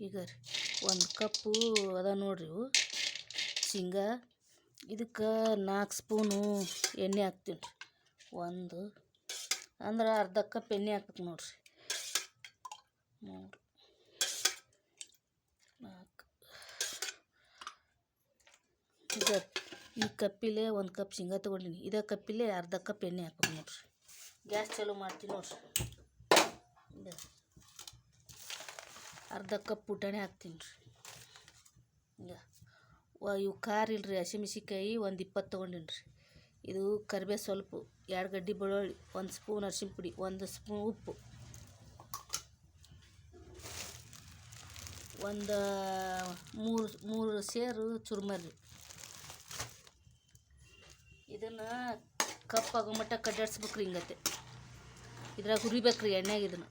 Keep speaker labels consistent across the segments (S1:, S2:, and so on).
S1: ಈಗ ಒಂದು ಕಪ್ಪು ಅದ ನೋಡ್ರಿ ಇವು. ಶೇಂಗಾ, ಇದಕ್ಕೆ ನಾಲ್ಕು ಸ್ಪೂನು ಎಣ್ಣೆ ಹಾಕ್ತೀನಿ ರೀ. ಒಂದು, ಅಂದ್ರೆ ಅರ್ಧ ಕಪ್ ಎಣ್ಣೆ ಹಾಕ್ಬೇಕು ನೋಡ್ರಿ. ಮೂರು, ನಾಲ್ಕು. ಈಗ ಈ ಕಪ್ಪಿಲೆ ಒಂದು ಕಪ್ ಶೇಂಗಾ ತೊಗೊಂಡಿನಿ. ಇದೇ ಕಪ್ಪಿಲೆ ಅರ್ಧ ಕಪ್ ಎಣ್ಣೆ ಹಾಕ್ಬೇಕು ನೋಡ್ರಿ. ಗ್ಯಾಸ್ ಚಾಲೂ ಮಾಡ್ತೀನಿ ನೋಡ್ರಿ. ಅರ್ಧ ಕಪ್ ಪುಟಾಣಿ ಹಾಕ್ತೀನಿ ರೀ. ಈಗ ಇವು ಖಾರ ಇಲ್ರಿ ಹಸಿಮೆಣ್ಸಿನ್ಕಾಯಿ ಒಂದು ಇಪ್ಪತ್ತು ತೊಗೊಂಡಿನಿ ರೀ. ಇದು ಕರಿಬೇ ಸ್ವಲ್ಪ ಎರಡು ಗಡ್ಡೆ ಬೆಳ್ಳುಳ್ಳಿ, ಒಂದು ಸ್ಪೂನ್ ಅರ್ಶಿನ ಪುಡಿ, ಒಂದು ಸ್ಪೂನ್ ಉಪ್ಪು. ಒಂದು ಮೂರು ಮೂರು ಸೇರು ಚುರುಮರಿ. ಇದನ್ನು ಕಪ್ ಆಗೋ ಮಟ್ಟ ಕಡ್ಡಾಡ್ಸ್ಬೇಕ್ರಿ ಹಿಂಗತ್ತೆ. ಇದ್ರಾಗ ಹುರಿಬೇಕ್ರಿ ಎಣ್ಣೆಗೆ ಇದನ್ನು.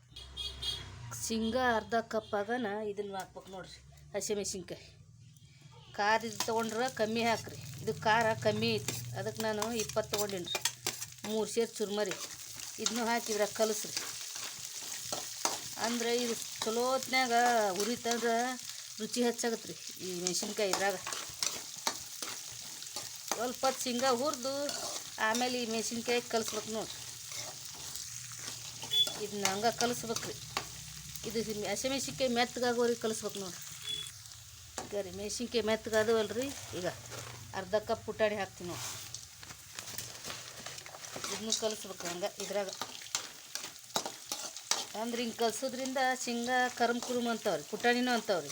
S1: ಶೇಂಗಾ ಅರ್ಧ ಕಪ್ ಆಗನ ಇದನ್ನು ಹಾಕ್ಬೇಕು ನೋಡ್ರಿ ಹಸಿಮೆಣ್ಸಿನ್ಕಾಯಿ ಖಾರ ಇದು ತೊಗೊಂಡ್ರೆ ಕಮ್ಮಿ ಹಾಕ್ರಿ. ಇದು ಖಾರ ಕಮ್ಮಿ ಐತಿ ಅದಕ್ಕೆ ನಾನು ಇಪ್ಪತ್ತು ತೊಗೊಂಡಿನಿ ರೀ ಮೂರು ಸೇರು ಚುರ್ಮರಿ. ಇದನ್ನು ಹಾಕಿದ್ರೆ ಕಲಸ್ರಿ. ಅಂದರೆ ಇದು ಚಲೋ ಹೊತ್ನ್ಯಾಗ ಹುರಿತಂದ್ರೆ ರುಚಿ ಹೆಚ್ಚಾಗತ್ತೆ ರೀ ಈ ಮೆಣಸಿನ್ಕಾಯಿ ಇದ್ರಾಗ. ಸ್ವಲ್ಪ ಹೊತ್ತು ಶೇಂಗಾ ಹುರಿದು ಆಮೇಲೆ ಈ ಮೆಣಸಿನ್ಕಾಯಿ ಕಲಿಸ್ಬೇಕು ನೋಡ್ರಿ. ಇದನ್ನ ಹಂಗೆ ಕಲಸ್ಬೇಕು ರೀ ಇದು ಹಸಿಮೆಣ್ಸಿನ್ಕಾಯಿ ಮೆತ್ತಗಾಗೋರಿಗೆ ಕಲಿಸ್ಬೇಕು ನೋಡ್ರಿ. ಈಗ ರೀ ಮೆಣಸಿನ್ಕಾಯಿ ರೀ ಈಗ ಅರ್ಧ ಕಪ್ ಪುಟಾಣಿ ಹಾಕ್ತೀನಿ ನೋಡಿ ಇದನ್ನು ಕಲಿಸ್ಬೇಕು ಹಂಗೆ ಇದ್ರಾಗ. ಅಂದ್ರೆ ಹಿಂಗೆ ಕಲಿಸೋದ್ರಿಂದ ಶೇಂಗಾ, ಕರಮ್, ಕುರುಮ್ ಅಂತಾವ್ರಿ, ಪುಟಾಣಿನೂ ಅಂತಾವ್ರಿ.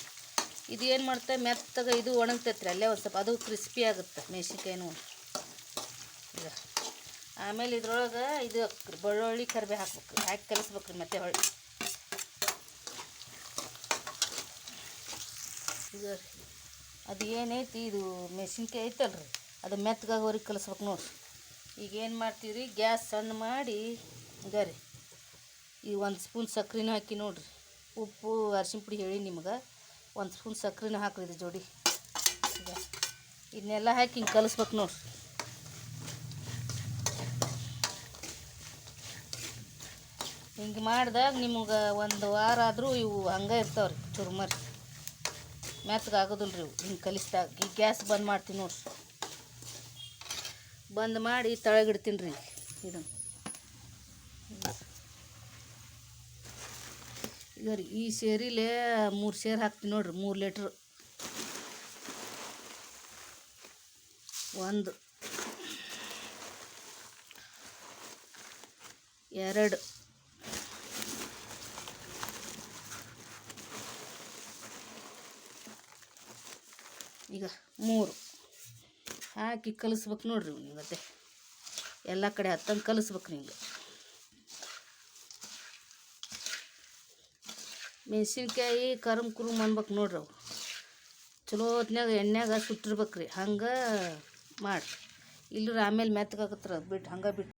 S1: ಇದು ಏನು ಮಾಡ್ತ? ಮೆತ್ತಗೆ ಇದು ಒಣಗ್ತೈತೆ ರೀ ಅಲ್ಲೇ ಒಂದು ಸ್ವಲ್ಪ ಅದು ಕ್ರಿಸ್ಪಿ ಆಗುತ್ತೆ ಮೆಣ್ಸಿನ್ಕಾಯಿನೂ ಈಗ ಆಮೇಲೆ ಇದ್ರೊಳಗೆ ಇದು ಬೆಳ್ಳುಳ್ಳಿ ಕರಿಬೇ ಹಾಕ್ಬೇಕು. ಹಾಕಿ ಕಲಿಸ್ಬೇಕು ರೀ ಮತ್ತೆ ಹೊಳ್ಳಿ. ಅದು ಏನೈತಿ, ಇದು ಮೆಣಸಿನ್ಕಾಯಿ ಐತಲ್ರಿ. ಅದು ಮೆತ್ತಗಾಗೋರಿಗೆ ಕಲಿಸ್ಬೇಕು ನೋಡ್ರಿ. ಈಗ ಏನು ಮಾಡ್ತೀವಿ ಗ್ಯಾಸ್ ಸಣ್ಣ ಮಾಡಿ ಗರಿ ರೀ, ಈ ಒಂದು ಸ್ಪೂನ್ ಸಕ್ರೆನೂ ಹಾಕಿ ನೋಡ್ರಿ. ಉಪ್ಪು, ಅರ್ಶಿನ ಪುಡಿ ಹೇಳಿ ನಿಮ್ಗೆ. ಒಂದು ಸ್ಪೂನ್ ಸಕ್ರೆನೂ ಹಾಕ್ರಿ ಇದು ಜೋಡಿ. ಈಗ ಇದನ್ನೆಲ್ಲ ಹಾಕಿ ಹಿಂಗೆ ಕಲಿಸ್ಬೇಕು ನೋಡ್ರಿ. ಹಿಂಗೆ ಮಾಡಿದಾಗ ನಿಮ್ಗೆ ಒಂದು ವಾರ ಆದರೂ ಇವು ಹಂಗೆ ಇರ್ತಾವ್ರಿ ರೀ ಚುರ್ಮರಿ. ಮೆತ್ತಗೆ ಆಗೋದಿಲ್ಲ ರೀ ಹಿಂಗೆ ಕಲಿಸ್ದಾಗ. ಈ ಗ್ಯಾಸ್ ಬಂದ್ ಮಾಡ್ತೀನಿ ನೋಡ್ರಿ. ಬಂದ್ ಮಾಡಿ ತಳಗಿಡ್ತೀನಿ ರೀ ಇದು ಈಗ ರೀ ಈ ಸೇರಿಲೇ ಮೂರು ಸೇರು ಹಾಕ್ತೀನಿ ನೋಡ್ರಿ, ಮೂರು ಲೀಟ್ರ್. ಒಂದು, ಎರಡು ಈಗ ಮೂರು. ಹಾಕಿ ಕಲಿಸ್ಬೇಕು ನೋಡ್ರಿ ಮತ್ತೆ. ಎಲ್ಲ ಕಡೆ ಹತ್ತಂಗೆ ಕಲಿಸ್ಬೇಕು ನಿಂಗೆ. ಮೆಣಸಿನ್ಕಾಯಿ, ಕರಮ್ ಕುರುಮ್ ಅನ್ಬೇಕು ನೋಡ್ರಿ ಅವು. ಚಲೋ ಹೊತ್ನ್ಯಾಗ ಎಣ್ಣೆಗೆ ಸುಟ್ಟಿರ್ಬೇಕು ರೀ. ಹಂಗೆ ಮಾಡಿರಿ ಇಲ್ಲರ ಆಮೇಲೆ ಮೆತ್ತಗಾಗತ್ರ ಅದು ಬಿಟ್ಟು ಹಂಗೆ ಬಿಟ್ಟು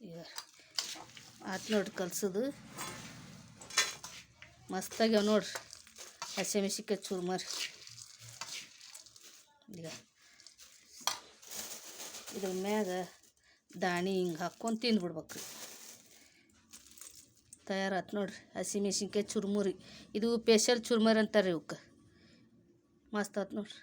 S1: ಈಗ ಆತ್ ನೋಡ್ರಿ ಕಲ್ಸೋದು. ಮಸ್ತಾಗ್ಯಾವ ನೋಡ್ರಿ. ಹಸಿಮೆಣ್ಸಿನ್ಕಾಯಿ ಚೂರ್ಮರಿ ಈಗ ಇದ್ರ ಮ್ಯಾಗ ದಾಣಿ ಹಿಂಗೆ ಹಾಕ್ಕೊಂಡು ತಿಂದ್ಬಿಡ್ಬೇಕು ರೀ ತಯಾರಾತು ನೋಡ್ರಿ. ಹಸಿಮೆಣ್ಸಿನ್ಕಾಯಿ ಚುರ್ಮುರಿ. ಇದು ಸ್ಪೆಷಲ್ ಚುರ್ಮುರಿ ಅಂತಾರೆ ರೀ ಇವಕ್ಕೆ ಮಸ್ತ್ ಆತು ನೋಡ್ರಿ.